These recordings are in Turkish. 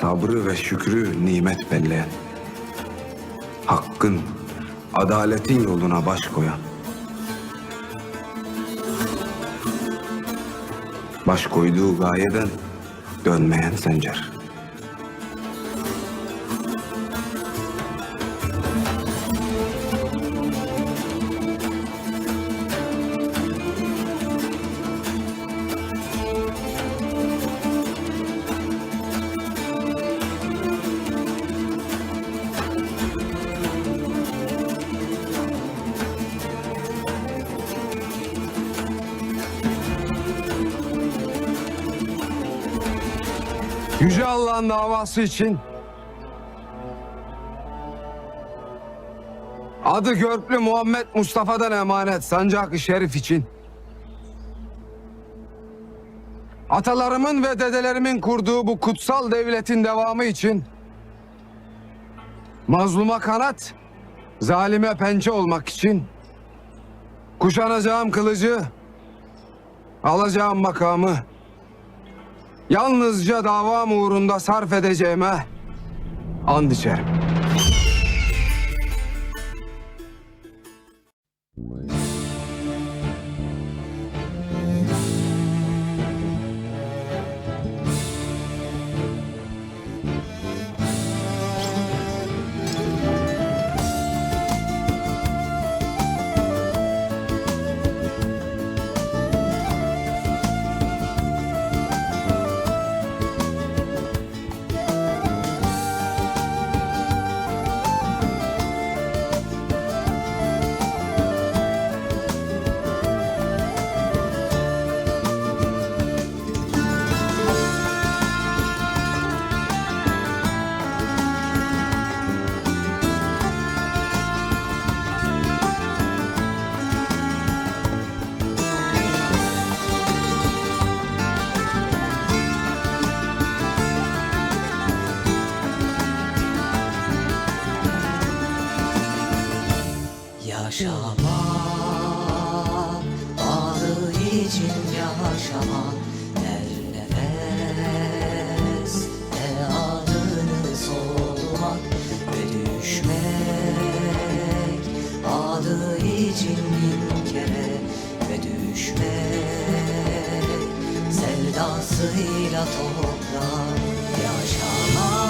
sabrı ve şükrü nimet belleyen. Hakkın, adaletin yoluna baş koyan. Baş koyduğu gayeden dönmeyen Sencer. Yüce Allah'ın davası için adı Görklü Muhammed Mustafa'dan emanet sancak-ı şerif için. Atalarımın ve dedelerimin kurduğu bu kutsal devletin devamı için mazluma kanat, zalime pençe olmak için kuşanacağım kılıcı, alacağım makamı yalnızca davam uğrunda sarf edeceğime and içerim. İçin yaşama Her nefes Ve adını solumak Ve düşmek Adı için bin kere Ve düşmek Sevdasıyla toprağa Yaşamak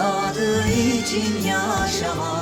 Adı için yaşamak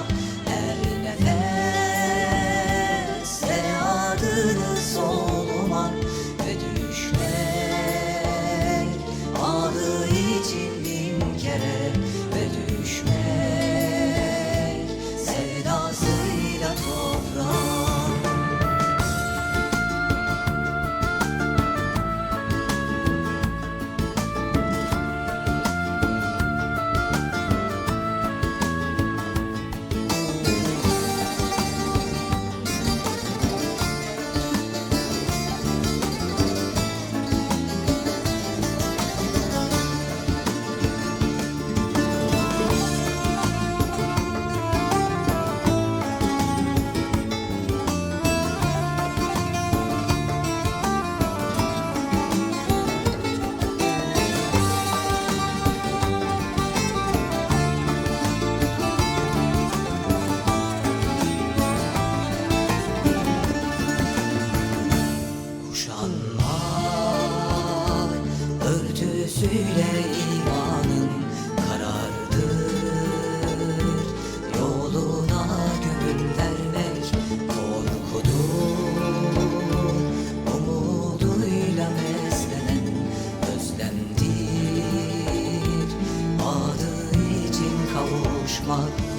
吗？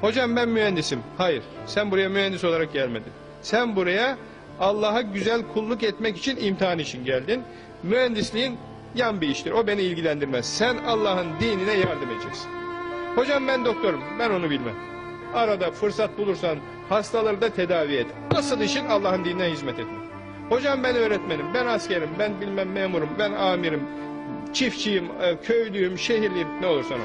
Hocam ben mühendisim. Hayır. Sen buraya mühendis olarak gelmedin. Sen buraya Allah'a güzel kulluk etmek için imtihan için geldin. Mühendisliğin yan bir iştir. O beni ilgilendirmez. Sen Allah'ın dinine yardım edeceksin. Hocam ben doktorum. Ben onu bilmem. Arada fırsat bulursan hastaları da tedavi et. Asıl işin Allah'ın dinine hizmet etmek. Hocam ben öğretmenim, ben askerim, ben bilmem memurum, ben amirim, çiftçiyim, e, köylüyüm, şehirliyim ne olursan ol.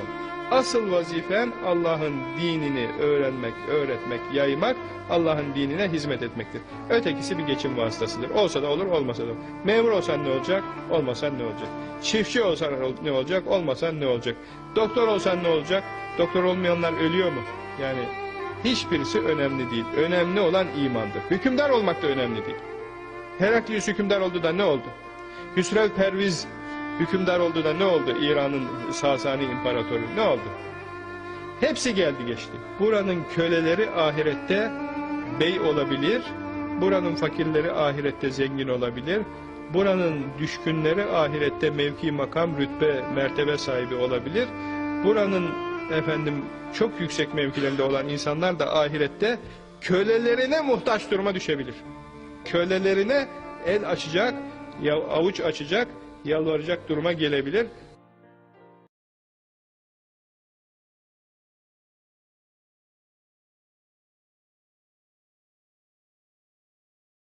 Asıl vazifen Allah'ın dinini öğrenmek, öğretmek, yaymak, Allah'ın dinine hizmet etmektir. Ötekisi bir geçim vasıtasıdır. Olsa da olur, olmasa da olur. Memur olsan ne olacak, olmasan ne olacak? Çiftçi olsan ne olacak, olmasan ne olacak? Doktor olsan ne olacak? Doktor olmayanlar ölüyor mu? Yani hiçbirisi önemli değil. Önemli olan imandır. Hükümdar olmak da önemli değil. Heraklius hükümdar oldu da ne oldu? Hüsrev Perviz hükümdar oldu da ne oldu? İran'ın Sasani İmparatoru ne oldu? Hepsi geldi geçti. Buranın köleleri ahirette bey olabilir. Buranın fakirleri ahirette zengin olabilir. Buranın düşkünleri ahirette mevki, makam, rütbe, mertebe sahibi olabilir. Buranın efendim çok yüksek mevkilerinde olan insanlar da ahirette kölelerine muhtaç duruma düşebilir kölelerine el açacak, ya- avuç açacak, yalvaracak duruma gelebilir.